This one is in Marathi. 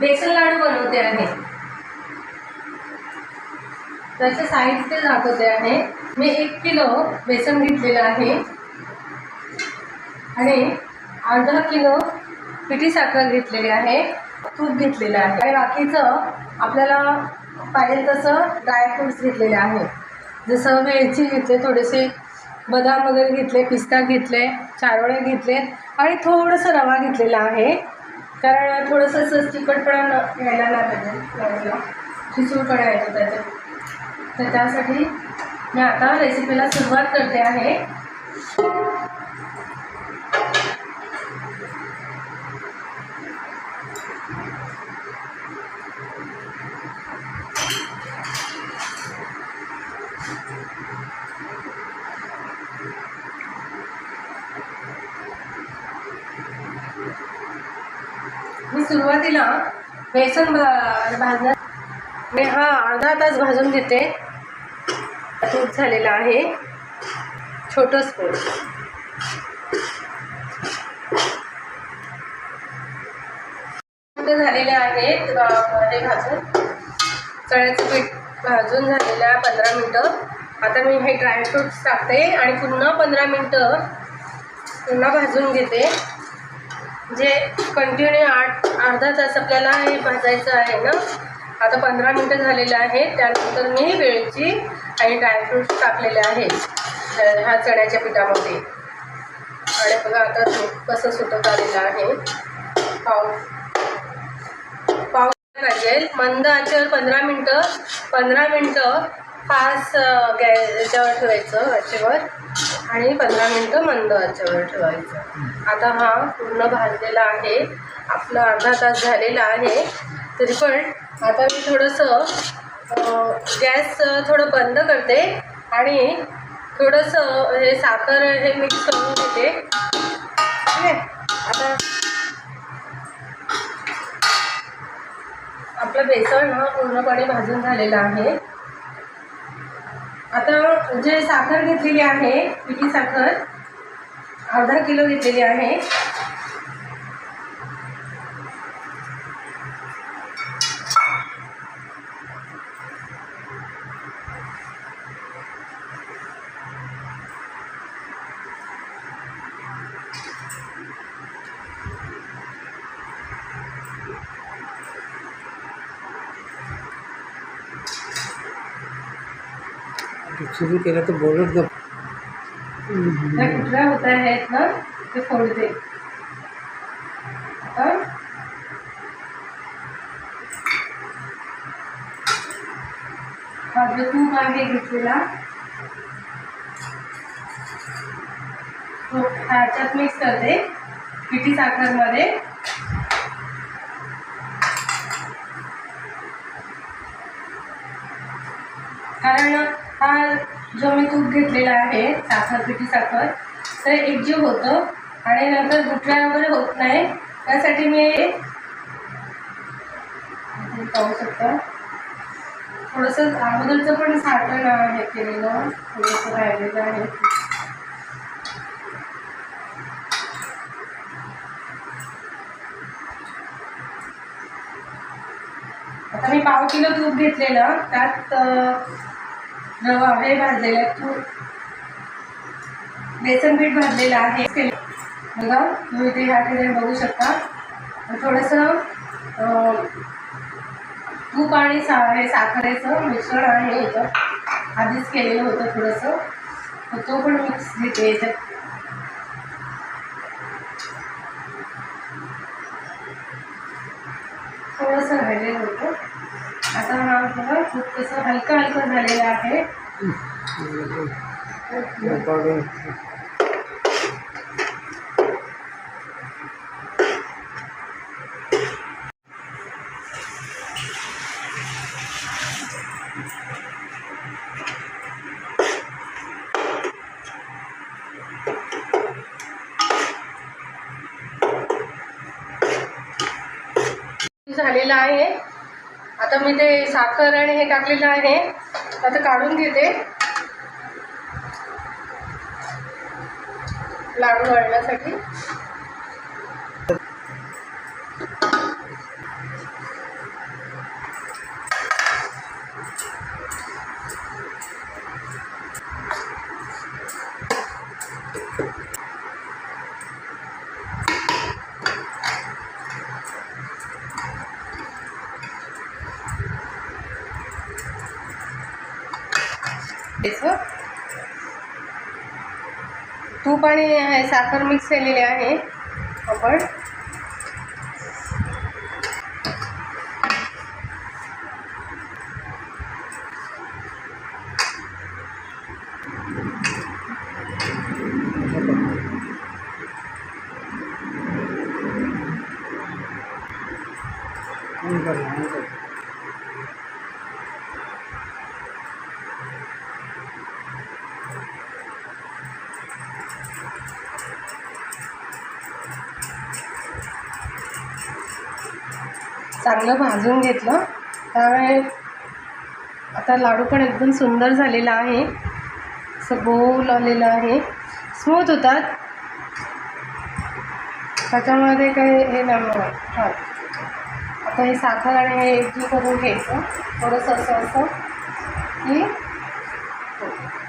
बेसन लाडू बनवते आहे. त्याचे साहित्य दाखवते आहे. मी एक किलो बेसन घेतलेलं आहे. आणि अर्धा किलो पिठी साखर घेतलेली आहे. तूप घेतलेलं आहे. आणि बाकीचं आपल्याला पाहिजे तसं ड्रायफ्रुट्स घेतलेले आहे. जसं वेलची घेतले थोडेसे बदाम वगैरे घेतले पिस्ता घेतले चारोळे घेतले आणि थोडंसं रवा घेतलेला आहे. कारण थोडंसं असं चिकटपणा न- यायला नाही पाहिजे रव्याला. येतो त्याच्यात. तर त्यासाठी मी आता रेसिपीला सुरुवात करते आहे. मी सुरुवातीला बेसन भा- मी हा अर्धा तास भाजून घेते. तूप झालेला आहे. छोटं स्पून झालेले आहेत हे भाजून. चण्याचं पीठ भाजून झालेलं आहे पंधरा मिनटं. आता मी हे ड्रायफ्रुट्स टाकते आणि पुन्हा पंधरा मिनटं पुन्हा भाजून घेते. जे कंटिन्यू आठ अर्धा तास आपल्याला हे भाजायचं आहे ना आता पंधरा मिनटं झालेले आहेत. त्यानंतर मी वेळची आणि ड्रायफ्रुट्स टाकलेले आहेत ह्या चण्याच्या पिठामध्ये. आणि बघा आता कसं सुटत आलेलं आहे. पाव पाव पाहिजे. मंद आचेवर पंधरा मिनटं पंधरा मिनटं पाच गॅ याच्यावर ठेवायचं याच्यावर. आणि पंधरा मिनटं मंद याच्यावर ठेवायचं. आता हा पूर्ण भाजलेला आहे. आपला अर्धा तास झालेला आहे. तरी पण आता मी थोडंसं गॅस थोडं बंद करते. आणि थोडंसं हे साखर हे मिक्स करून घेते. ठीक आहे? आता आपलं बेसन हा पूर्णपणे भाजून झालेला आहे. आता जे साखर घेतलेली आहे पिठी साखर अर्धा किलो घेतलेली आहे. सुरू केलं तर बोलत गप. त्या कुठल्या ना ते आता हा जो तूप आहे घेतलेला ह्याच्यात मिक्स करते पिठी साखरमध्ये. कारण हा जो मी तूप घेतलेला आहे साखर पिठी साखर तर एकजीव होतं. आणि नंतर गुठळ्या वगैरे होत नाही. त्यासाठी मी पाहू शकता. थोडंसं अगोदरचं पण साठण हे केलेलं थोडंसं राहिलेलं आहे. आता मी पाव किलो तूप घेतलेलं. त्यात अं, रवा हे भाजलेलं तूप बेसन पीठ भाजलेलं आहे. बघा तुम्ही इथे ह्या ठिकाणी बघू शकता. थोडंसं तूप आणि सा हे साखरेचं मिश्रण आहे होतं आधीच केलेलं होतं थोडंसं. तो पण मिक्स घेते याच्यात. थोडंसं राहिलेलं होतं. आता हा बघा. खूप तसं हलकं हलकं पावडर आहे. आता मी ते साखर आणि हे टाकलेलं आहे. आता काढून घेते. लाडू वाढण्यासाठी. त्याचं तूप आणि साखर मिक्स केलेली आहे. आपण. चांगलं भाजून घेतलं. त्यामुळे आता लाडू पण एकदम सुंदर झालेला आहे. असं गोल आलेलं आहे. स्मूथ होतात. त्याच्यामध्ये काही हे नाही हां. आता हे साखर आणि हे एकजीव करून घ्यायचं. थोडंसं असं असं की हो.